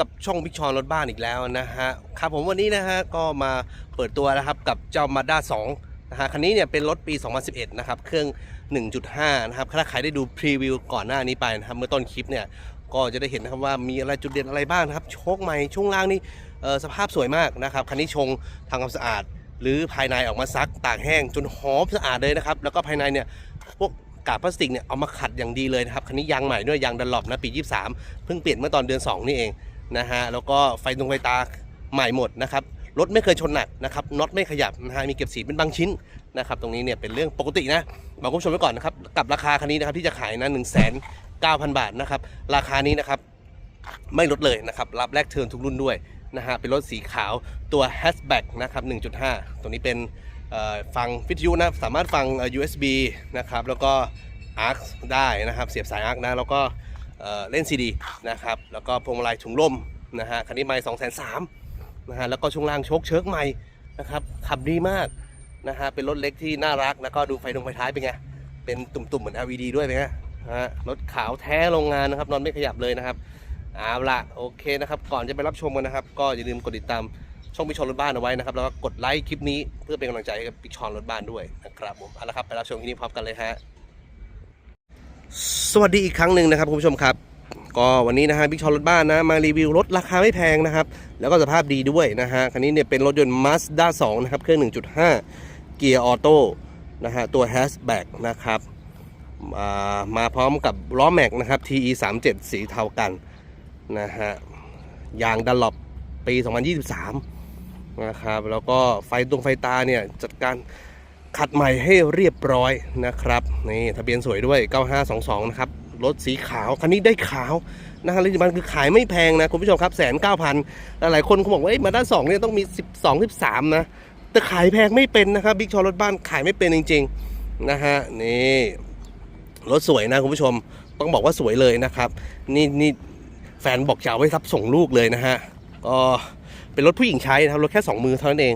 กับช่องพิกชอนรถบ้านอีกแล้วนะฮะครับผมวันนี้นะฮะก็มาเปิดตัวนะครับกับเจ้า Mazda 2นะฮะคันนี้เนี่ยเป็นรถปี 2011 นะครับ เครื่อง 1.5 นะครับถ้าใครได้ดูพรีวิวก่อนหน้านี้ไปนะครับเมื่อต้นคลิปเนี่ยก็จะได้เห็นนะครับว่ามีอะไรจุดเด่นอะไรบ้างนะครับโชคใหม่ช่วงล่างนี่สภาพสวยมากนะครับคันนี้ชงทำความสะอาด หรือภายในออกมาซักตากแห้ง จนหอมสะอาดเลยนะครับแล้วก็ภายในเนี่ยพวกกาบพลาสติกเนี่ยเอามาขัดอย่างดีเลยนะครับคันนี้ยางใหม่ด้วยยางดันหลบนะปี 23 เพิ่งเปลี่ยนเมื่อตอนเดือน 2 นี่เอง นะฮะแล้วก็ไฟตรงไฟตาใหม่หมดนะครับรถไม่เคยชนหนักนะครับน็อตไม่ขยับนะฮะมีเก็บสีเป็นบางชิ้นนะครับตรงนี้เนี่ยเป็นเรื่องปกตินะบอกคุณผู้ชมไว้ก่อนนะครับกับราคาคันนี้นะครับที่จะขายนะ1 9 0 0 0บาทนะครับราคานี้นะครับไม่ลดเลยนะครับรับแลกเทิร์นทุกรุ่นด้วยนะฮะเป็นรถสีขาวตัว hatchback นะครับ1.5 ตัวนี้เป็นฟังวิทยุนะสามารถฟังเอ่อ USB นะครับแล้วก็ ARC ได้นะครับเสียบสาย ARC นะแล้วก็ เอ่อเล่น CD นะครับแล้วก็พวงมาลัยถุงลมนะฮะคันนี้ไม่สองแสนสามนะฮะแล้วก็ช่วงล่างโชคเชิร์กใหม่นะครับขับดีมากนะฮะเป็นรถเล็กที่น่ารักแล้วก็ดูไฟตรงไฟท้ายเป็นไงเป็นตุ่มๆเหมือน LED ด้วยเป็นไงฮะรถขาวแท้โรงงานนะครับนอนไม่ขยับเลยนะครับเอาละโอเคนะครับก่อนจะไปรับชมกันนะครับ ก็อย่าลืมกดติดตามช่องพิชอนรถบ้านเอาไว้นะครับแล้วก็กดไลค์คลิปนี้เพื่อเป็นกำลังใจให้กับพิชอนรถบ้านด้วยนะครับผมเอาละครับไปรับชมคลิปนี้พร้อมกันเลยฮะ สวัสดีอีกครั้งหนึ่งนะครับคุณผู้ชมครับ ก็วันนี้นะฮะบิ๊กชอรถบ้านนะมารีวิวรถราคาไม่แพงนะครับ แล้วก็สภาพดีด้วยนะฮะคันนี้เนี่ยเป็นรถยนต์ Mazda 2 นะครับ เครื่อง 1.5 เกียร์ออโต้นะฮะตัว Hatchback นะครับมามาพร้อมกับล้อแม็กนะครับ TE 37สีเทากันนะฮะยางดันหลบปี 2023นะครับแล้วก็ไฟตรงไฟตาเนี่ยจัดการ ขัดใหม่ให้เรียบร้อยนะครับนี่ทะเบียนสวยด้วย 9522 นะครับรถสีขาวคันนี้ได้ขาวนะฮะและที่สำคัญคือขายไม่แพงนะคุณผู้ชมครับแสนเก้าพันหลายคนเขาบอกว่ามาด้านสองเนี่ยต้องมี 12 13 นะ แต่ขายแพงไม่เป็นนะครับบิ๊กชอรถบ้านขายไม่เป็นจริง ๆ นะฮะนี่รถสวยนะคุณผู้ชมต้องบอกว่าสวยเลยนะครับ นี่นี่แฟนบอกจะเอาไว้รับส่งลูกเลยนะฮะก็เป็นรถผู้หญิงใช้นะครับรถแค่สองมือเท่านั้นเอง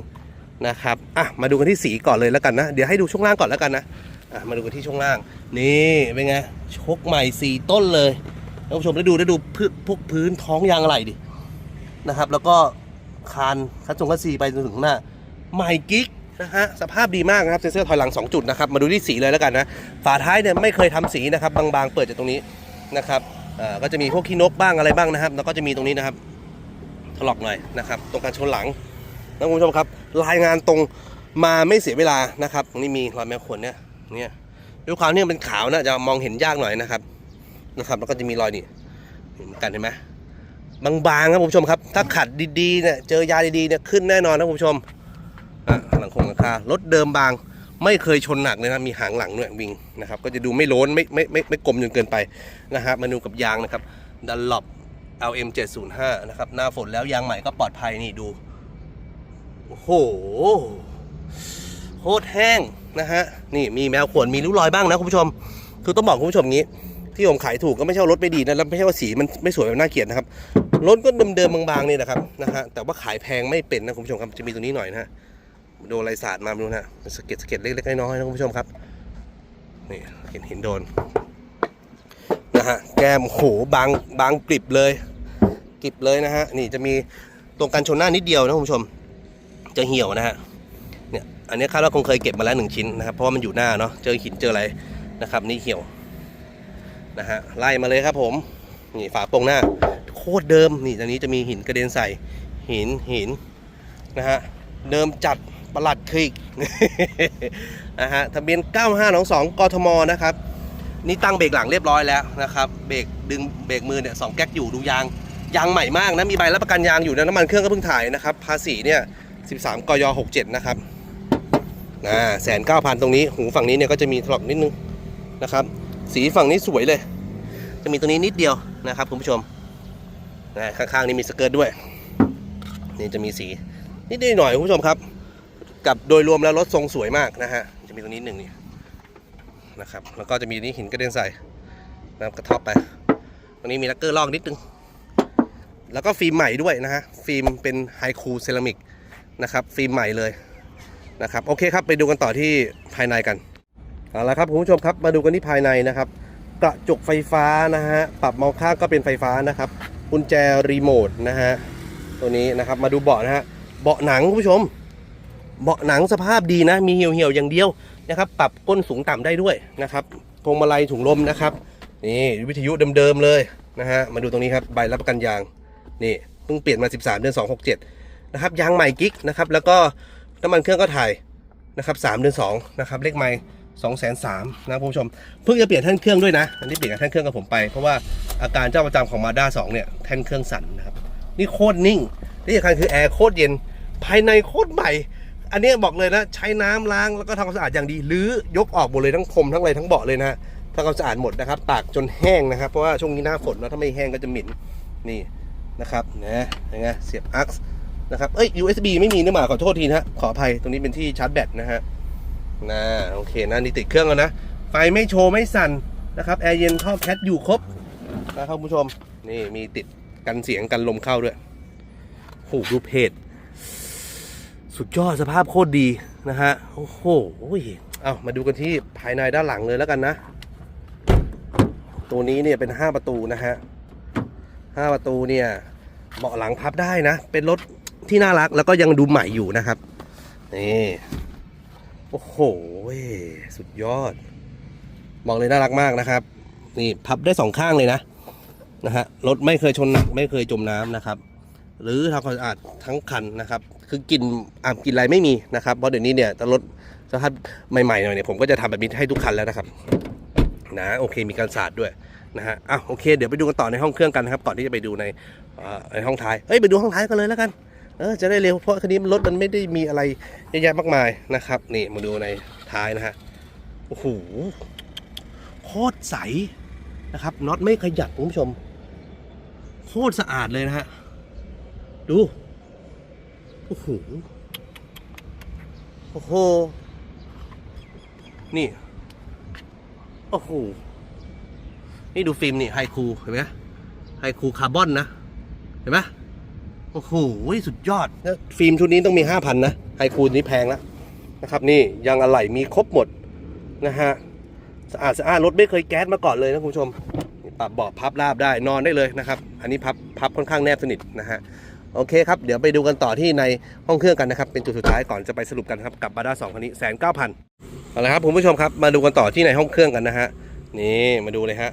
นะครับอะมาดูกันที่สีก่อนเลยแล้วกันนะ เดี๋ยวให้ดูช่วงล่างก่อนแล้วกันนะอะมาดูกันที่ช่วงล่าง นี่เป็นไงชกใหม่สีต้นเลยท่านผู้ชมได้ดูได้ดูพื้นพวกพื้นท้องยางอะไรดินะครับ แล้วก็คานคัดจงคัดซีไปจนถึงหน้าใหม่กิ๊กนะฮะสภาพดีมากนะครับเซ็นเซอร์ถอยหลัง 2 จุดนะครับมาดูที่สีเลยแล้วกันนะฝาท้ายเนี่ยไม่เคยทำสีนะครับ บางๆ เปิดจากตรงนี้นะครับอ่าก็จะมีพวกขี้นกบ้างอะไรบ้างนะครับ แล้วก็จะมีตรงนี้นะครับถลอกหน่อยนะครับ ตรงการชนหลังนะคุณผู้ชมครับ รายงานตรงมาไม่เสียเวลานะครับนี้มีรอยแมวขนเนี่ยเนี่ยด้วยความที่มันเป็นขาวนะจะมองเห็นยากหน่อยนะครับนะครับ แล้วก็จะมีรอยนี่เห็นกันเห็นไหมบางๆครับคุณผู้ชมครับ ถ้าขัดดีๆเนี่ยเจอยาดีๆเนี่ยขึ้นแน่นอนนะคุณผู้ชมอะหลังคงหลังคารถเดิมบาง ไม่เคยชนหนักเลยนะมีหางหลังด้วยวิ่งนะครับ ก็จะดูไม่โล้นไม่ไม่ไม่ไม่กลมจนเกินไปนะครับมาดูกับยางนะครับดันหลบ LM 705 นะครับหน้าฝนแล้วยางใหม่ก็ปลอดภัยนี่ดู โหโคตรแห้งนะฮะ นี่มีแมวขวนมีริ้วรอยบ้างนะคุณผู้ชม คือต้องบอกคุณผู้ชมงี้ ที่ผมขายถูกก็ไม่ใช่รถไม่ดีนะแล้วไม่ใช่ว่าสีมันไม่สวยแบบน่าเกลียดนะครับ รถก็เดิมๆบางๆนี่นะครับนะฮะ แต่ว่าขายแพงไม่เป็นนะคุณผู้ชมครับ จะมีตรงนี้หน่อยนะฮะโดนไรสาดมาไม่รู้นะสเก็ดสเก็ดเล็กๆน้อยๆนะคุณผู้ชมครับ นี่เห็นเห็นโดนนะฮะ แก้มโหบางบางกริบเลย กริบเลยนะฮะ นี่จะมีตรงกันชนหน้านิดเดียวนะคุณผู้ชม จะเหี่ยวนะฮะเนี่ยอันนี้คาดว่าคงเคยเก็บมาแล้วหนึ่งชิ้นนะครับเพราะว่ามันอยู่หน้าเนาะเจอหินเจออะไรนะครับ นี่เหี่ยวนะฮะไล่มาเลยครับผมนี่ฝาโปร่งหน้า โคตรเดิมนี่ตรงนี้จะมีหินกระเด็นใส่หินหินนะฮะเดิมจัดประหลัดคลิกนะฮะทะเบียน 9522 กทมนะครับนี่ตั้งเบรกหลังเรียบร้อยแล้วนะครับเบรกดึงเบรกมือเนี่ยสองแก๊กอยู่ดูยางยางใหม่มากนะมีใบรับประกันยางอยู่นะน้ำมันเครื่องก็เพิ่งถ่ายนะครับภาษีเนี่ย 13 กย 67 นะครับนะแสนเก้าพันตรงนี้ หูฝั่งนี้เนี่ยก็จะมีถลอกนิดนึงนะครับ สีฝั่งนี้สวยเลย จะมีตรงนี้นิดเดียวนะครับคุณผู้ชมนะข้างๆนี่มีสเกิร์ตด้วย นี่จะมีสีนิดหน่อยคุณผู้ชมครับ กับโดยรวมแล้วรถทรงสวยมากนะฮะ จะมีตรงนี้หนึ่งนี่นะครับ แล้วก็จะมีนี่หินกระเด็นใส่นะครับกระทบไป ตรงนี้มีลักเกอร์ลอกนิดนึง แล้วก็ฟิล์มใหม่ด้วยนะฮะ ฟิล์มเป็นไฮคูเซรามิก นะครับฟิล์มใหม่เลยนะครับโอเคครับไปดูกันต่อที่ภายในกันเอาละครับคุณผู้ชมครับมาดูกันที่ภายในนะครับ กระจกไฟฟ้านะฮะปรับเมาส์ข้างก็เป็นไฟฟ้านะครับกุญแจรีโมทนะฮะตัวนี้นะครับมาดูเบาะนะฮะเบาะหนังคุณผู้ชม เบาะหนังสภาพดีนะ มีเหี่ยวเหี่ยวๆอย่างเดียวนะครับ ปรับก้นสูงต่ำได้ด้วยนะครับพวงมาลัยถุงลมนะครับนี่วิทยุเดิมๆเลยนะฮะมาดูตรงนี้ครับใบรับประกันยางนี่เพิ่งเปลี่ยนมา 13 เดือน 267 นะครับยางใหม่กิ๊กนะครับแล้วก็น้ำมันเครื่องก็ถ่ายนะครับ3เดือน2นะครับเลขไม้2 3 0 0 0นะคุณผู้ชมเพิ่งจะเปลี่ยนแท่นเครื่องด้วยนะอันนี้เปลี่ยนแท่นเครื่องกับผมไปเพราะว่าอาการเจ้าประจำของมาด้า2เนี่ยแท่นเครื่องสั่นนะครับนี่โคตรนิ่งที่สำคัญคือแอร์โคตรเย็นภายในโคตรใหม่อันนี้บอกเลยนะใช้น้ำล้างแล้วก็ทำความสะอาดอย่างดีหรือยกออกหมดเลยทั้งพรมทั้งอะไรทั้งเบาะเลยนะทำความสะอาดหมดนะครับตากจนแห้งนะครับเพราะว่าช่วงนี้หน้าฝนเนอะถ้าไม่แห้งก็จะหม็นนี่นะครับนะยังไงเสียบอัก นะครับ เอ้ย USB ไม่มีนี่หว่าขอโทษทีนะฮะขออภัยตรงนี้เป็นที่ชาร์จแบตนะฮะนะโอเคนะนี่ติดเครื่องแล้วนะ ไฟไม่โชว์ไม่สั่นนะครับแอร์เย็นท่อแคทอยู่ครบนะครับคุณผู้ชม นี่มีติดกันเสียงกันลมเข้าด้วยโหดูเพจสุดยอดสภาพโคตรดีนะฮะ โอ้โหเอามาดูกันที่ภายในด้านหลังเลยแล้วกันนะ ตัวนี้เนี่ยเป็น 5 ประตูนะฮะ5ประตูเนี่ยเบาะหลังพับได้นะ เป็นรถ ที่น่ารักแล้วก็ยังดูใหม่อยู่นะครับนี่โอ้โหสุดยอดบอกเลยน่ารักมากนะครับ นี่พับได้สองข้างเลยนะนะฮะรถไม่เคยชนหนักไม่เคยจมน้ำนะครับ หรือทำความสะอาดทั้งคันนะครับ คือกลิ่นอาบกลิ่นอะไรไม่มีนะครับเพราะเดี๋ยวนี้เนี่ยแต่รถสภาพใหม่ๆหน่อยเนี่ยผมก็จะทำแบบนี้ให้ทุกคันแล้วนะครับนะโอเคมีการสาดด้วยนะฮะอะโอเค เดี๋ยวไปดูกันต่อในห้องเครื่องกันนะครับ ก่อนที่จะไปดูในในห้องท้ายเอ้ยไปดูห้องท้ายกันเลยแล้วกัน ออจะได้เร็วเพราะคันนี้รถมันไม่ได้มีอะไรเยอะแยะมากมายนะครับ นี่มาดูในท้ายนะฮะโอ้โหโคตรใสนะครับน็อตไม่ขยับคุณผู้ชม โคตรสะอาดเลยนะฮะดูโอ้โหโอ้โหนี่โอ้โหนี่ดูฟิล์มนี่ไฮคูเห็นไหมไฮคูคาร์บอนนะเห็นไหม โอ้โหสุดยอดแล้วฟิล์มชุดนี้ต้องมี 5,000 นะ ไฮคูลนี้แพงแล้วนะครับ นี่ยางอะไหล่มีครบหมดนะฮะสะอาดสะอาดรถไม่เคยแก๊สมาก่อนเลยนะคุณผู้ชมปรับเบาะพับราบได้นอนได้เลยนะครับ อันนี้พับพับค่อนข้างแนบสนิทนะฮะโอเคครับ เดี๋ยวไปดูกันต่อที่ในห้องเครื่องกันนะครับ เป็นจุดสุดท้ายก่อนจะไปสรุปกันครับกับบาด้าสองคันนี้แสนเก้าพันเอาละครับคุณผู้ชมครับมาดูกันต่อที่ในห้องเครื่องกันนะฮะนี่มาดูเลยฮะ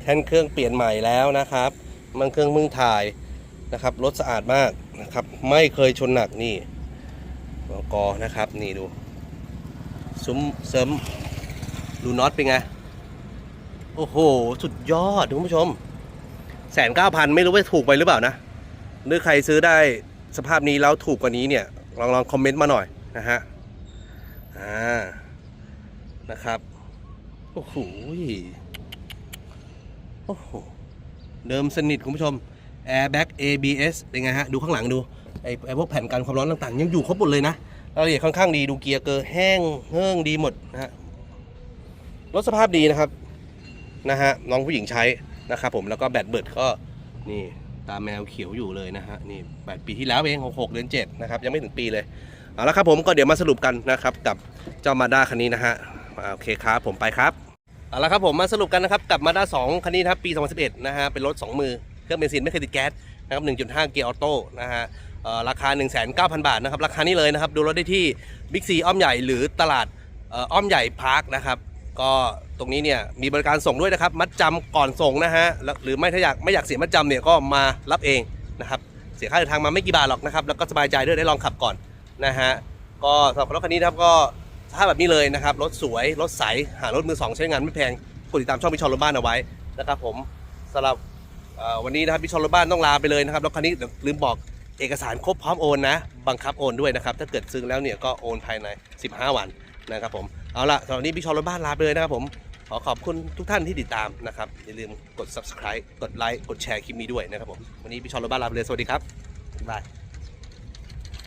แท่นเครื่องเปลี่ยนใหม่แล้วนะครับ มันเครื่องมึงถ่าย นะครับรถสะอาดมากนะครับ ไม่เคยชนหนักนี่กอนะครับนี่ดูซุ้มเสริมดูน็อตเป็นไง โอ้โห สุดยอดคุณผู้ชมแสนเก้าพันไม่รู้ว่าถูกไปหรือเปล่านะหรือใครซื้อได้สภาพนี้แล้วถูกกว่านี้เนี่ย ลองลองคอมเมนต์มาหน่อยนะฮะอ่านะครับโอ้โหโอ้โหเดิมสนิทคุณผู้ชม Airbag ABS เป็นไงฮะ ดูข้างหลังดูไอ้ไอ้พวกแผ่นกันความร้อนต่างๆ ยังอยู่ครบหมดเลยนะรายละเอียดค่อนข้างดีดูเกียร์เกอร์แห้งเฮิ่งดีหมดนะฮะรถสภาพดีนะครับนะฮะน้องผู้หญิงใช้นะครับผมแล้วก็แบตเบิดก็นี่ตามแมวเขียวอยู่เลยนะฮะนี่แปดปีที่แล้วเอง66เดือน7นะครับยังไม่ถึงปีเลยเอาละครับผมก็เดี๋ยวมาสรุปกันนะครับกับเจ้ามาด้าคันนี้นะฮะอ่าโอเคครับผมไปครับเอาละครับผมมาสรุปกันนะครับกับมาด้า2คันนี้นะครับปี 2011นะฮะเป็นรถ 2 มือ รื่องเบนซินไม่เคยติดแก๊สนะครับ 1.5 เกียร์ออโต้นะฮะราคา 19,000 บาทนะครับ ราคานี้เลยนะครับ ดูรถได้ที่บิ๊กซีอ้อมใหญ่หรือตลาดอ้อมใหญ่พาร์คนะครับ ก็ตรงนี้เนี่ยมีบริการส่งด้วยนะครับ มัดจำก่อนส่งนะฮะ หรือไม่ถ้าอยากไม่อยากเสียมัดจำเนี่ยก็มารับเองนะครับ เสียค่าเดินทางมาไม่กี่บาทหรอกนะครับ แล้วก็สบายใจด้วยได้ลองขับก่อนนะฮะ ก็สำหรับรถคันนี้นะครับก็สภาพแบบนี้เลยนะครับ รถสวย รถใส หารถมือสองใช้งานไม่แพง กดติดตามช่องพิชอนรถบ้านเอาไว้นะครับผมสำหรับ วันนี้นะครับพี่ชอนรถบ้านต้องลาไปเลยนะครับแล้วคันนี้เดี๋ยวลืมบอกเอกสารครบพร้อมโอนนะ บังคับโอนด้วยนะครับ ถ้าเกิดซื้อแล้วเนี่ยก็โอนภายใน 15 วันนะครับผมเอาละตอนนี้พี่ชอนรถบ้านลาไปเลยนะครับผมขอขอบคุณทุกท่านที่ติดตามนะครับ อย่าลืมกด subscribe กดไลค์กดแชร์คลิปนี้ด้วยนะครับผมวันนี้พี่ชอนรถบ้านลาไปเลยสวัสดีครับบ๊ายบาย